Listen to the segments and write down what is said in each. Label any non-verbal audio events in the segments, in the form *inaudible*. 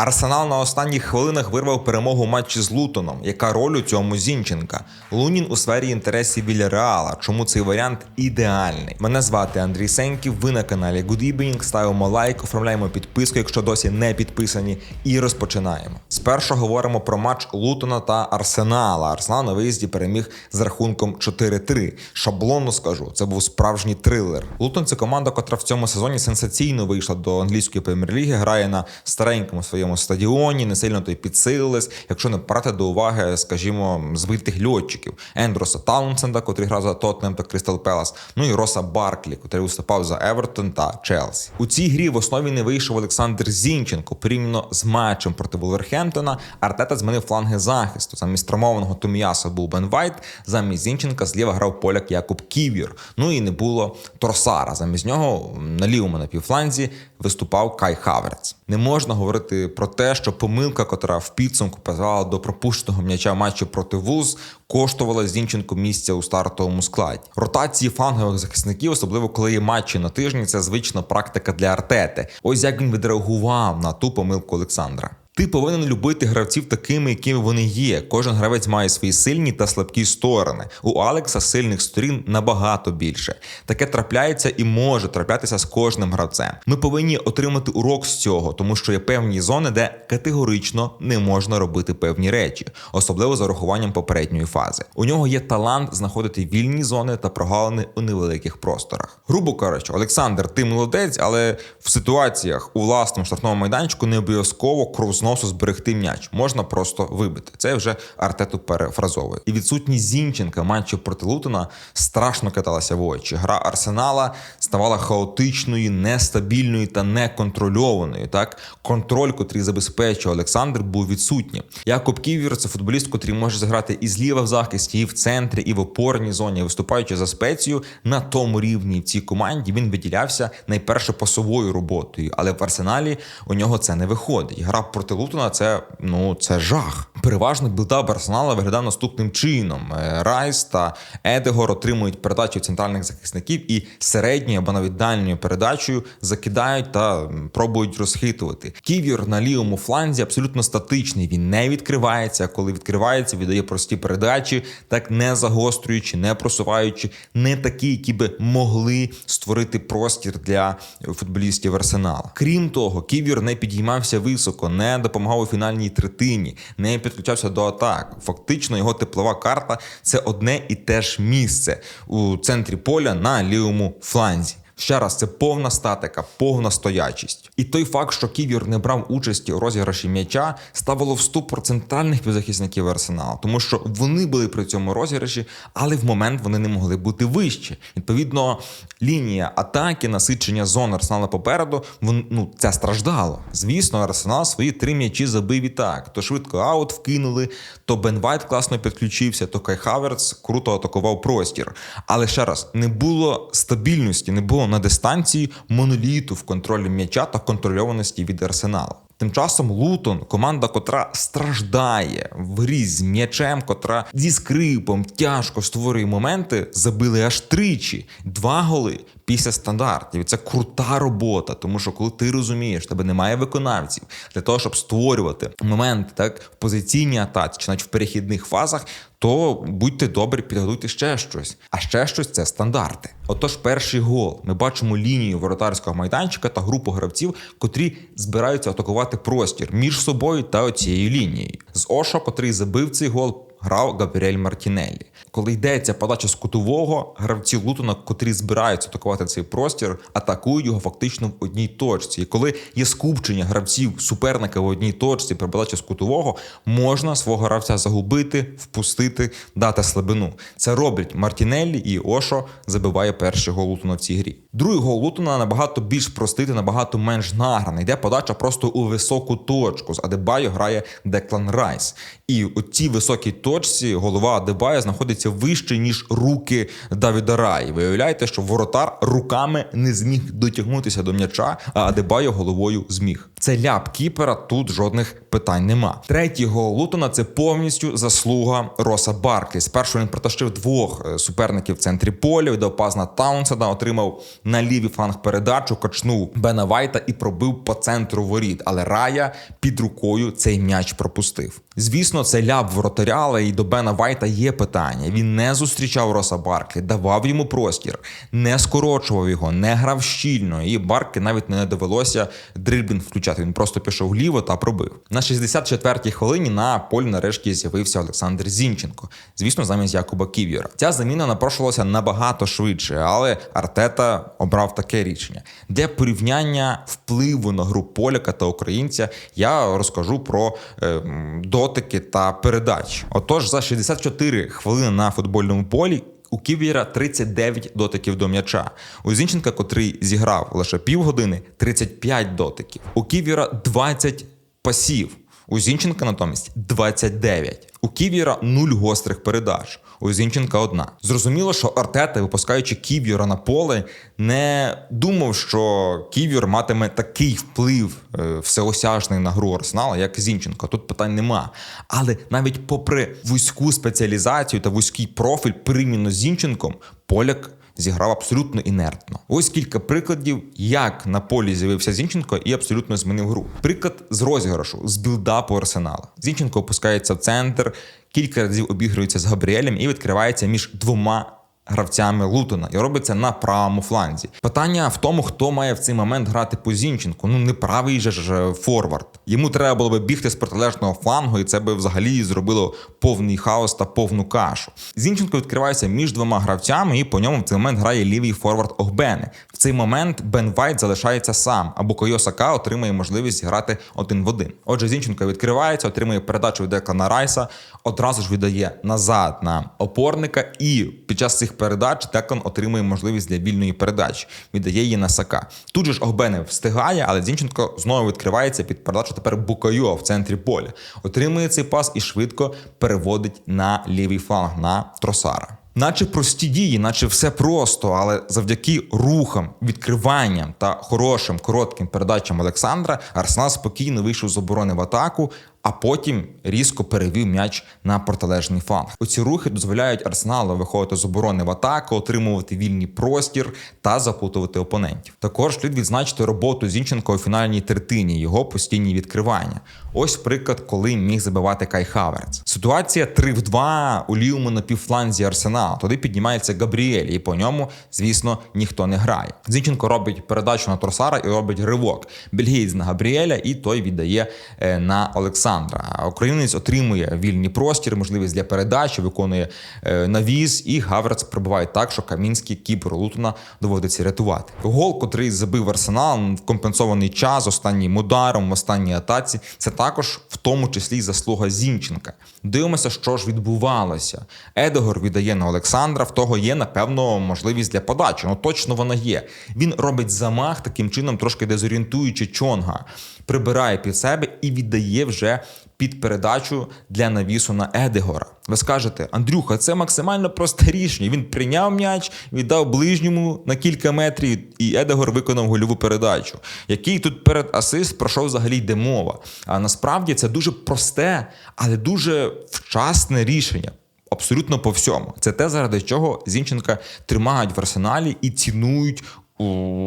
Арсенал на останніх хвилинах вирвав перемогу матчі з Лутоном. Яка роль у цьому Зінченка? Лунін у сфері інтересів Вільяреала. Чому цей варіант ідеальний? Мене звати Андрій Сеньків. Ви на каналі Good Evening. Ставимо лайк, оформляємо підписку, якщо досі не підписані, і розпочинаємо. Спершу говоримо про матч Лутона та Арсенала. Арсенал на виїзді переміг з рахунком 4-3. Шаблонно скажу, це був справжній трилер. Лутон це команда, котра в цьому сезоні сенсаційно вийшла до англійської прем'єр-ліги, грає на старенькому своєму стадіоні, не сильно то й підсилились. Якщо не брати до уваги, скажімо, збитих льотчиків Ендроса Таунсенда, котрий грав за Тоттенем та Кристал Пелас, ну і Роса Барклі, котрий виступав за Евертон та Челсі. У цій грі в основі не вийшов Олександр Зінченко. Порівняно з матчем проти Вулверхемптона, Артета змінив фланги захисту. Замість травмованого Томіяса був Бен Вайт, замість Зінченка зліва грав поляк Якуб Ківір. Ну і не було Тросара. Замість нього на лівому напівфланзі виступав Кай Хаверц. Не можна говорити про те, що помилка, котра в підсумку призвела до пропущеного м'яча матчу проти вуз, коштувала Зінченку місця у стартовому складі. Ротації фангових захисників, особливо коли є матчі на тижні, це звична практика для Артети. Ось як він відреагував на ту помилку Олександра. Ти повинен любити гравців такими, якими вони є. Кожен гравець має свої сильні та слабкі сторони. У Алекса сильних сторін набагато більше. Таке трапляється і може траплятися з кожним гравцем. Ми повинні отримати урок з цього, тому що є певні зони, де категорично не можна робити певні речі, особливо за урахуванням попередньої фази. У нього є талант знаходити вільні зони та прогалини у невеликих просторах. Грубо кажучи, Олександр, ти молодець, але в ситуаціях у власному штрафному майданчику не обов'язково кров з носу зберегти м'яч, можна просто вибити. Це вже Артету перефразовує. І відсутність Зінченка матчу проти Лутона страшно каталася в очі. Гра Арсенала ставала хаотичною, нестабільною та неконтрольованою. Так, контроль, котрий забезпечує Олександр, був відсутнім. Якоб Ківір це футболіст, котрий може зіграти і зліва в захисті, і в центрі, і в опорній зоні, виступаючи за спецію на тому рівні в цій команді. Він виділявся найперше пасовою роботою, але в арсеналі у нього це не виходить. Гра проти Лутона це ну це жах. Переважно білдап Арсенала виглядав наступним чином: Е, Райс та Едегор отримують передачу центральних захисників і середньою або навіть дальньою передачею закидають та пробують розхитувати. Ківір на лівому фланзі абсолютно статичний. Він не відкривається. Коли відкривається, віддає прості передачі, так не загострюючи, не просуваючи, не такі, які би могли створити простір для футболістів Арсенала. Крім того, Ківір не підіймався високо, не допомагав у фінальній третині, не підключався до атак. Фактично, його теплова карта це одне і те ж місце у центрі поля на лівому фланзі. Ще раз, це повна статика, повна стоячість. І той факт, що Ківір не брав участі у розіграші м'яча, ставило в ступор центральних півзахисників Арсеналу, тому що вони були при цьому розіграші, але в момент вони не могли бути вище. Відповідно, лінія атаки, насичення зон Арсенала попереду, вон, ну, це страждало. Звісно, Арсенал свої три м'ячі забив і так. То швидко аут вкинули, то Бен Вайт класно підключився, то Кай Хаверц круто атакував простір. Але ще раз, не було стабільності, не було на дистанції моноліту в контролі м'яча та контрольованості від арсеналу. Тим часом Лутон, команда, котра страждає в грі з м'ячем, котра зі скрипом тяжко створює моменти, забили аж тричі, два голи після стандартів. Це крута робота, тому що коли ти розумієш, тебе немає виконавців для того, щоб створювати моменти так в позиційній атаці чи навіть в перехідних фазах, то будьте добрі, підготуйте ще щось. А ще щось це стандарти. Отож, перший гол. Ми бачимо лінію воротарського майданчика та групу гравців, котрі збираються атакувати простір між собою та оцією лінією. З Ошо, котрий забив цей гол. Грав Габріель Мартінеллі. Коли йдеться подача з кутового, гравці Лутона, котрі збираються атакувати цей простір, атакують його фактично в одній точці. І коли є скупчення гравців суперника в одній точці при подачі з кутового, можна свого гравця загубити, впустити, дати слабину. Це роблять Мартінеллі і Ошо забиває перший гол Лутона в цій грі. Другий гол Лутона набагато більш простий, та набагато менш награний. Йде подача просто у високу точку. З Адебайо грає Деклан Райс. І у цій високій точці голова Адебая знаходиться вище, ніж руки Давіда Раї. Виявляєте, що воротар руками не зміг дотягнутися до м'яча, а Адебайо головою зміг. Це ляп кіпера, тут жодних питань нема. Третій гол Лутона це повністю заслуга Роса Барклі. Спершу він протащив двох е, суперників в центрі поля, віддав пас на Таунсена, отримав на лівий фланг передачу, качнув Бена Вайта і пробив по центру воріт. Але Рая під рукою цей м'яч пропустив. Звісно, це ляп воротаря, але і до Бена Вайта є питання. Він не зустрічав Роса Барклі, давав йому простір, не скорочував його, не грав щільно. І Барклі навіть не довелося дриблінг включати. Він просто пішов вліво та пробив. На 64-й хвилині на полі нарешті з'явився Олександр Зінченко. Звісно, замість Якуба Ків'єра. Ця заміна напрошувалася набагато швидше, але Артета обрав таке рішення. Для порівняння впливу на гру поляка та українця я розкажу про е, дотики та передачі. Отож, за 64 хвилини на футбольному полі. У Ків'єра 39 дотиків до м'яча. У Зінченка, котрий зіграв лише півгодини, 35 дотиків. У Ків'єра 20 пасів. У Зінченка натомість 29. У Ків'єра 0 гострих передач. У Зінченка одна. Зрозуміло, що Артета, випускаючи Ків'єра на поле, не думав, що Ків'єр матиме такий вплив е, всеосяжний на гру Арсенала, як Зінченко. Тут питань нема. Але навіть попри вузьку спеціалізацію та вузький профіль порівняно Зінченком, поляк зіграв абсолютно інертно. Ось кілька прикладів, як на полі з'явився Зінченко і абсолютно змінив гру. Приклад з розіграшу, з білдапу Арсенала. Зінченко опускається в центр, кілька разів обігрується з Габріелем і відкривається між двома. Гравцями Лутона і робиться на правому фланзі. Питання в тому, хто має в цей момент грати по Зінченку. Ну не правий же ж е, форвард. Йому треба було би бігти з протилежного флангу, і це би взагалі зробило повний хаос та повну кашу. Зінченко відкривається між двома гравцями, і по ньому в цей момент грає лівий форвард Огбене. В цей момент Бен Вайт залишається сам, або Койо Сака отримує можливість грати один в один. Отже, Зінченко відкривається, отримує передачу від Деклана Райса, одразу ж віддає назад на опорника, і під час цих передач Деклан отримує можливість для вільної передачі, віддає її на Сака. Тут же ж Огбене встигає, але Зінченко знову відкривається під передачу тепер Букайо в центрі поля. Отримує цей пас і швидко переводить на лівий фланг на Тросара. Наче прості дії, наче все просто, але завдяки рухам, відкриванням та хорошим коротким передачам Олександра Арсенал спокійно вийшов з оборони в атаку, а потім різко перевів м'яч на протилежний фланг. Оці рухи дозволяють Арсеналу виходити з оборони в атаку, отримувати вільний простір та запутувати опонентів. Також слід відзначити роботу Зінченка у фінальній третині, його постійні відкривання. Ось приклад, коли міг забивати Кай Хаверц. Ситуація 3 в 2 у лівому на півфланзі Арсенала. Туди піднімається Габріель, і по ньому, звісно, ніхто не грає. Зінченко робить передачу на Тросара і робить ривок. Бельгієць на Габріеля, і той віддає е, на Олександра. А Українець отримує вільний простір, можливість для передачі, виконує е, навіз, і Хаверц прибуває так, що Камінський кіпер Лутона доводиться рятувати. Гол, котрий забив Арсенал в компенсований час останнім ударом, в останній атаці, це також в тому числі заслуга Зінченка. Дивимося, що ж відбувалося. Едегор віддає на Олександра, в того є, напевно, можливість для подачі. Ну точно вона є. Він робить замах таким чином, трошки дезорієнтуючи чонга, прибирає під себе і віддає вже під передачу для навісу на Едегора. Ви скажете, Андрюха, це максимально просте рішення. Він прийняв м'яч, віддав ближньому на кілька метрів, і Едегор виконав гольову передачу. Який тут перед асист пройшов взагалі йде мова. А насправді це дуже просте, але дуже вчасне рішення. Абсолютно по всьому. Це те, заради чого Зінченка тримають в арсеналі і цінують у,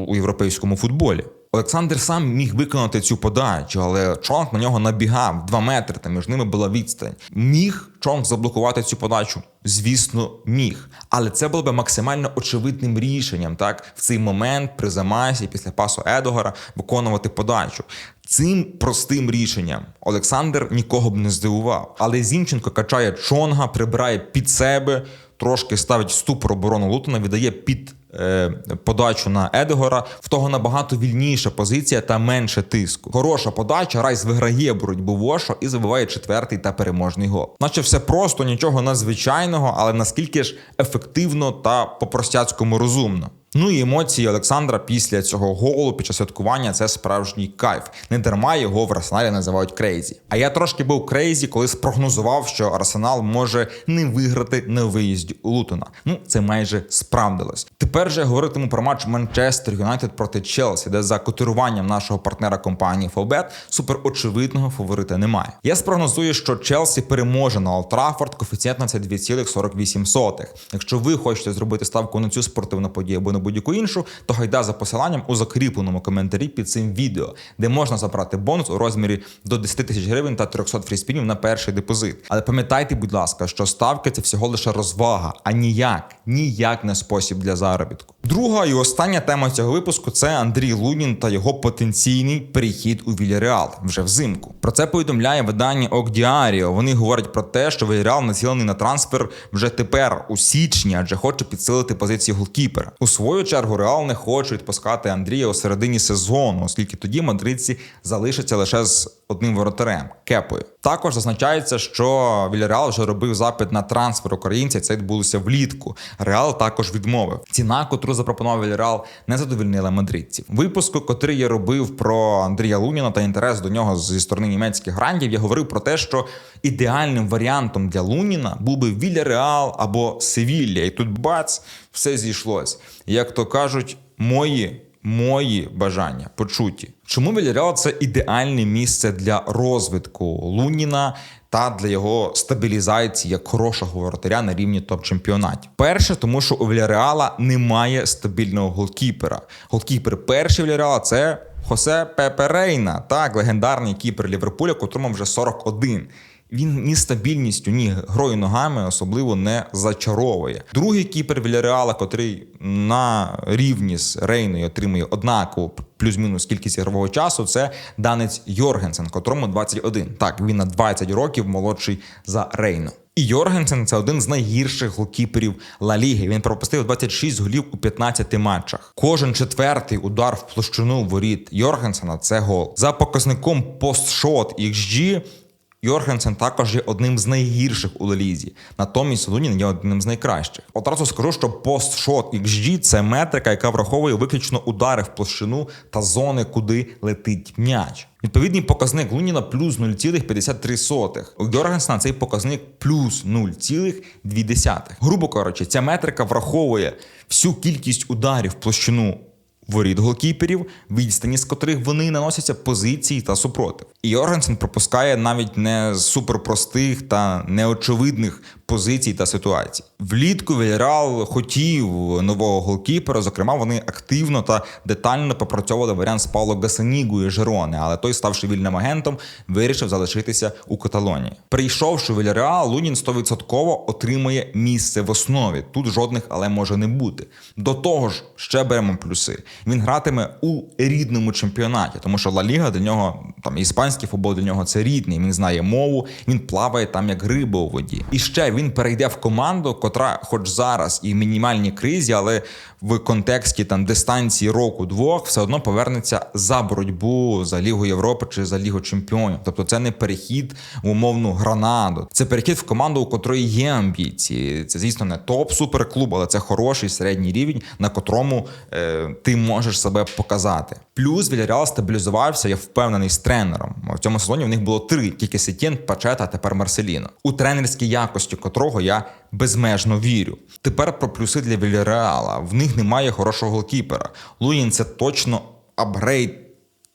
у європейському футболі. Олександр сам міг виконати цю подачу, але Чонг на нього набігав 2 метри, та між ними була відстань. Міг Чонг заблокувати цю подачу? Звісно, міг. Але це було би максимально очевидним рішенням, так, в цей момент при замасі після пасу Едогора виконувати подачу. Цим простим рішенням Олександр нікого б не здивував. Але Зінченко качає Чонга, прибирає під себе, трошки ставить ступор оборону Лутона, віддає під подачу на Едегора. В того набагато вільніша позиція та менше тиску. Хороша подача, Райс виграє боротьбу Вошо і забиває четвертий та переможний гол. Наче все просто, нічого надзвичайного, але наскільки ж ефективно та по-простяцькому розумно. Ну і емоції Олександра після цього голу під час святкування це справжній кайф. Не дарма його в арсеналі називають крейзі. А я трошки був крейзі, коли спрогнозував, що Арсенал може не виграти на виїзді у Лутона. Ну це майже справдилось. Тепер же говоритиму про матч Манчестер Юнайтед проти Челсі, де за котируванням нашого партнера компанії Фолбет супер очевидного фаворита немає. Я спрогнозую, що Челсі переможе на Олд Траффорд, коефіцієнт на це 2,48. Якщо ви хочете зробити ставку на цю спортивну подію або на будь-яку іншу, то гайда за посиланням у закріпленому коментарі під цим відео, де можна забрати бонус у розмірі до 10 тисяч гривень та 300 фріспінів на перший депозит. Але пам'ятайте, будь ласка, що ставки це всього лише розвага, а ніяк, ніяк не спосіб для заробітку. Друга і остання тема цього випуску це Андрій Лунін та його потенційний перехід у Вільяреал вже взимку. Про це повідомляє видання Окдіаріо. Вони говорять про те, що Вільяреал націлений на трансфер вже тепер у січні, адже хоче підсилити позиції голкіпера. У свою чергу Реал не хоче відпускати Андрія у середині сезону, оскільки тоді мадридці залишаться лише з одним воротарем кепою. Також зазначається, що Вільяреал вже робив запит на трансфер українця. Це відбулося влітку. Реал також відмовив. Ціна, котру запропонував Вільрал, не задовільнила мадридців. Випуску, котрий я робив про Андрія Луніна та інтерес до нього зі сторони німецьких грандів, я говорив про те, що ідеальним варіантом для Луніна був би Вільяреал або Севілля. І тут бац, все зійшлось. Як то кажуть, мої. Мої бажання почуті. Чому Вільяреал – це ідеальне місце для розвитку Луніна та для його стабілізації як хорошого воротаря на рівні топ-чемпіонатів? Перше, тому що у Вільяреала немає стабільного голкіпера. Голкіпер перший Вільяреала – це Хосе Пепе Рейна, так легендарний кіпер Ліверпуля, котрому вже 41 він ні стабільністю, ні грою ногами особливо не зачаровує. Другий кіпер Вільяреала, котрий на рівні з Рейною отримує однакову плюс-мінус кількість ігрового часу, це данець Йоргенсен, котрому 21. Так, він на 20 років молодший за Рейну. І Йоргенсен це один з найгірших голкіперів Ла Ліги. Він пропустив 26 голів у 15 матчах. Кожен четвертий удар в площину воріт Йоргенсена це гол. За показником постшот XG Йоргенсен також є одним з найгірших у Лелізі. Натомість Лунін є одним з найкращих. Одразу скажу, що постшот XG – це метрика, яка враховує виключно удари в площину та зони, куди летить м'яч. Відповідний показник Луніна плюс 0,53. У Йоргенсена цей показник плюс 0,2. Грубо кажучи, ця метрика враховує всю кількість ударів в площину воріт голкіперів, відстані з котрих вони наносяться позиції та супротив. І Йоргенсен пропускає навіть не з суперпростих та неочевидних позицій та ситуацій. Влітку Вільяреал хотів нового голкіпера. Зокрема, вони активно та детально попрацьовували варіант з Пауло Гасанігу і Жерони, але той, ставши вільним агентом, вирішив залишитися у Каталонії. Прийшовши в Вільяреал, Лунін 100% отримує місце в основі. Тут жодних але може не бути. До того ж, ще беремо плюси. Він гратиме у рідному чемпіонаті, тому що Ла Ліга для нього там іспанський футбол для нього це рідний. Він знає мову, він плаває там як риба у воді. І ще він перейде в команду, котра, хоч зараз і в мінімальній кризі, але в контексті там дистанції року двох все одно повернеться за боротьбу за Лігу Європи чи за Лігу Чемпіонів. Тобто це не перехід в умовну гранаду, це перехід в команду, у котрої є амбіції. Це звісно не топ суперклуб, але це хороший середній рівень, на котрому е, ти можеш себе показати. Плюс Вільяреал стабілізувався, я впевнений тренером. В цьому сезоні в них було три: тільки Сетєн, Пачета, а тепер Марселіно. У тренерській якості котрого я безмежно вірю. Тепер про плюси для Вільяреала. В них немає хорошого голкіпера. Луїн це точно апгрейд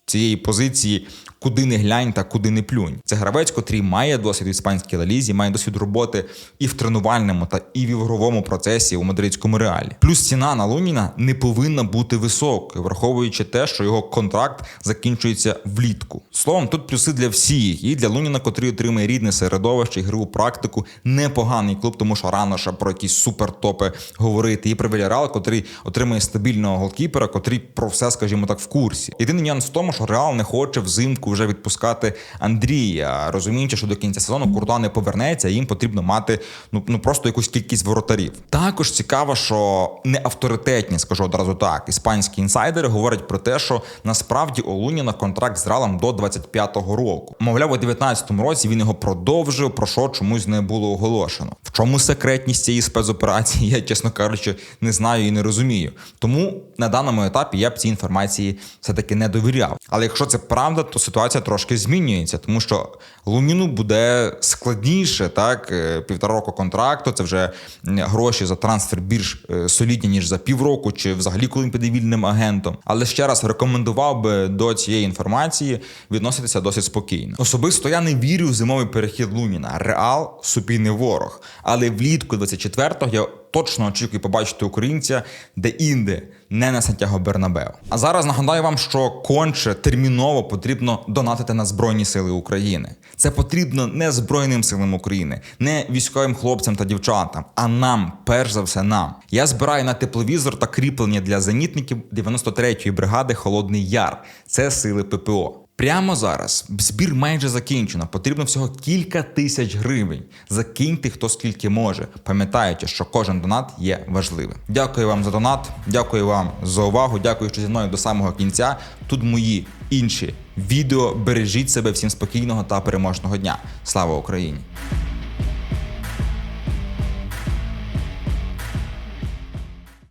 цієї позиції. Куди не глянь та куди не плюнь. Це гравець, котрий має досвід в іспанській лалізі, має досвід роботи і в тренувальному та і в ігровому процесі у мадридському реалі. Плюс ціна на Луніна не повинна бути високою, враховуючи те, що його контракт закінчується влітку. Словом, тут плюси для всіх, і для Луніна, котрий отримує рідне середовище, ігрову практику, непоганий клуб, тому що рано ще про якісь супертопи говорити. І про Вільяреал, котрий отримує стабільного голкіпера, котрий про все, скажімо так, в курсі. Єдиний нюанс в тому, що Реал не хоче взимку думку вже відпускати Андрія, розуміючи, що до кінця сезону Куртуа не повернеться, їм потрібно мати ну, ну просто якусь кількість воротарів. Також цікаво, що не авторитетні, скажу одразу так, іспанські інсайдери говорять про те, що насправді у Луніна контракт з Ралом до 25-го року. Мовляв, у 19-му році він його продовжив, про що чомусь не було оголошено. В чому секретність цієї спецоперації, *laughs* я чесно кажучи, не знаю і не розумію. Тому на даному етапі я б цій інформації все-таки не довіряв. Але якщо це правда, то ситуація трошки змінюється, тому що Луніну буде складніше, так е, півтора року контракту. Це вже гроші за трансфер більш е, солідні ніж за півроку, чи взагалі коли він піде вільним агентом. Але ще раз рекомендував би до цієї інформації відноситися досить спокійно. Особисто я не вірю в зимовий перехід Луніна. Реал супійний ворог. Але влітку 24-го я точно очікую побачити українця де-інде, не на Сантьяго Бернабео. А зараз нагадаю вам, що конче терміново потрібно донатити на Збройні Сили України. Це потрібно не Збройним силам України, не військовим хлопцям та дівчатам, а нам, перш за все, нам. Я збираю на тепловізор та кріплення для зенітників 93-ї бригади Холодний Яр. Це сили ППО. Прямо зараз збір майже закінчено. Потрібно всього кілька тисяч гривень. Закиньте хто скільки може, Пам'ятайте, що кожен донат є важливим. Дякую вам за донат, дякую вам за увагу. Дякую, що зі мною до самого кінця. Тут мої інші відео. Бережіть себе всім спокійного та переможного дня. Слава Україні!